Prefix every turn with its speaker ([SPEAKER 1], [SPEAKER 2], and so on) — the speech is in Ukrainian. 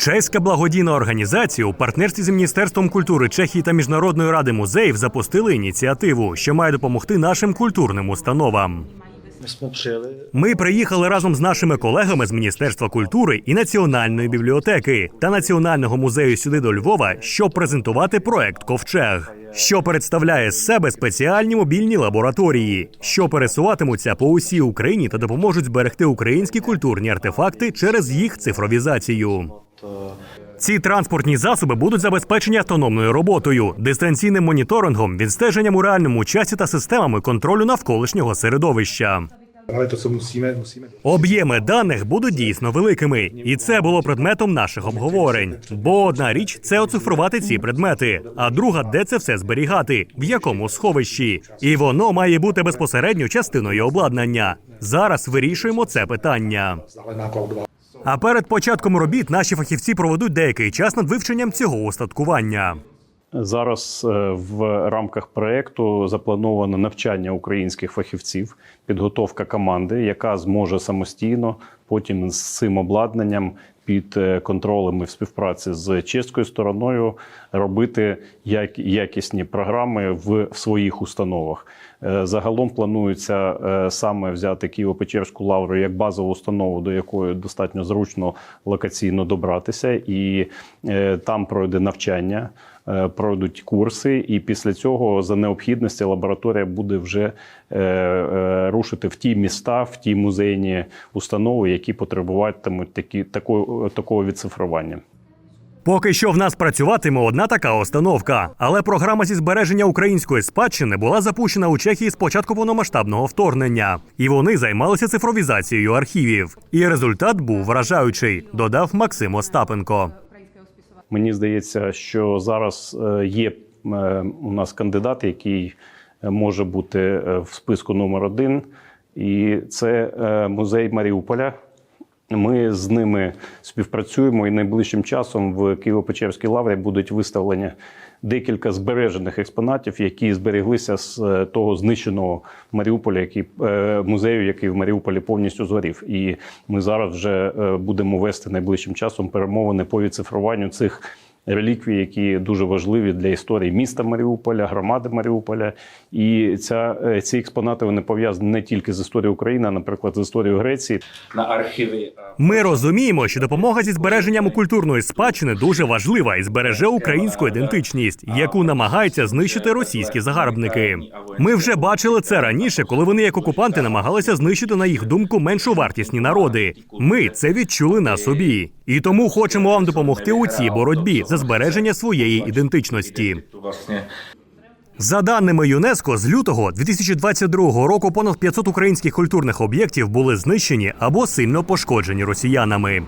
[SPEAKER 1] Чеська благодійна організація у партнерстві з Міністерством культури Чехії та Міжнародної ради музеїв запустили ініціативу, що має допомогти нашим культурним установам. Ми приїхали разом з нашими колегами з Міністерства культури і Національної бібліотеки та Національного музею сюди до Львова, щоб презентувати проект Ковчег, що представляє з себе спеціальні мобільні лабораторії, що пересуватимуться по усій Україні та допоможуть зберегти українські культурні артефакти через їх цифровізацію.
[SPEAKER 2] To
[SPEAKER 1] Ці транспортні засоби будуть забезпечені автономною роботою, дистанційним моніторингом, відстеженням у реальному часі та системами контролю навколишнього середовища. Об'єми даних будуть дійсно великими, і це було предметом наших обговорень. Бо одна річ це оцифрувати ці предмети, а друга, де це все зберігати, в якому сховищі. І воно має бути безпосередньо частиною обладнання. Зараз вирішуємо це питання. А перед початком робіт наші фахівці проведуть деякий час над вивченням цього устаткування.
[SPEAKER 3] Зараз е, в рамках проекту заплановано навчання українських фахівців, підготовка команди, яка зможе самостійно потім з цим обладнанням під е, контролем і в співпраці з чеською стороною робити як- якісні програми в своїх установах. Е, Загалом планується е, саме взяти Києво-Печерську лавру як базову установу, до якої достатньо зручно локаційно добратися, і там пройде навчання, пройдуть курси, і після цього за необхідності лабораторія буде вже е, е, рушити в ті міста, в ті музейні установи, які потребуватимуть такі такого, такого відцифрування.
[SPEAKER 1] Поки що в нас працюватиме одна така установка, але програма зі збереження української спадщини була запущена у Чехії з початку повномасштабного вторгнення, і вони займалися цифровізацією архівів. І результат був вражаючий, додав Максим Остапенко.
[SPEAKER 3] Мені здається, що зараз е, є е, у нас кандидат, який е, може бути в списку номер один, і це музей Маріуполя. Ми з ними співпрацюємо, і найближчим часом в Києво-Печерській лаврі будуть виставлені декілька збережених експонатів, які збереглися з е, того знищеного Маріуполя, який е, музею, який в Маріуполі повністю згорів. І ми зараз вже е, будемо вести найближчим часом перемовини по відцифруванню цих. Реліквії, які дуже важливі для історії міста Маріуполя, громади Маріуполя, і ця е, ці експонати вони пов'язані не тільки з історією України, а наприклад, з історією Греції.
[SPEAKER 2] На архіви
[SPEAKER 1] Ми розуміємо, що допомога зі збереженням культурної спадщини дуже важлива і збереже українську ідентичність, яку намагаються знищити російські загарбники. Ми вже бачили це раніше, коли вони як окупанти намагалися знищити на їх думку меншу вартісні народи. Ми це відчули на собі, і тому хочемо вам допомогти у цій боротьбі за збереження своєї ідентичності. За даними ЮНЕСКО, з лютого 2022 року понад 500 українських культурних об'єктів були знищені або сильно пошкоджені росіянами.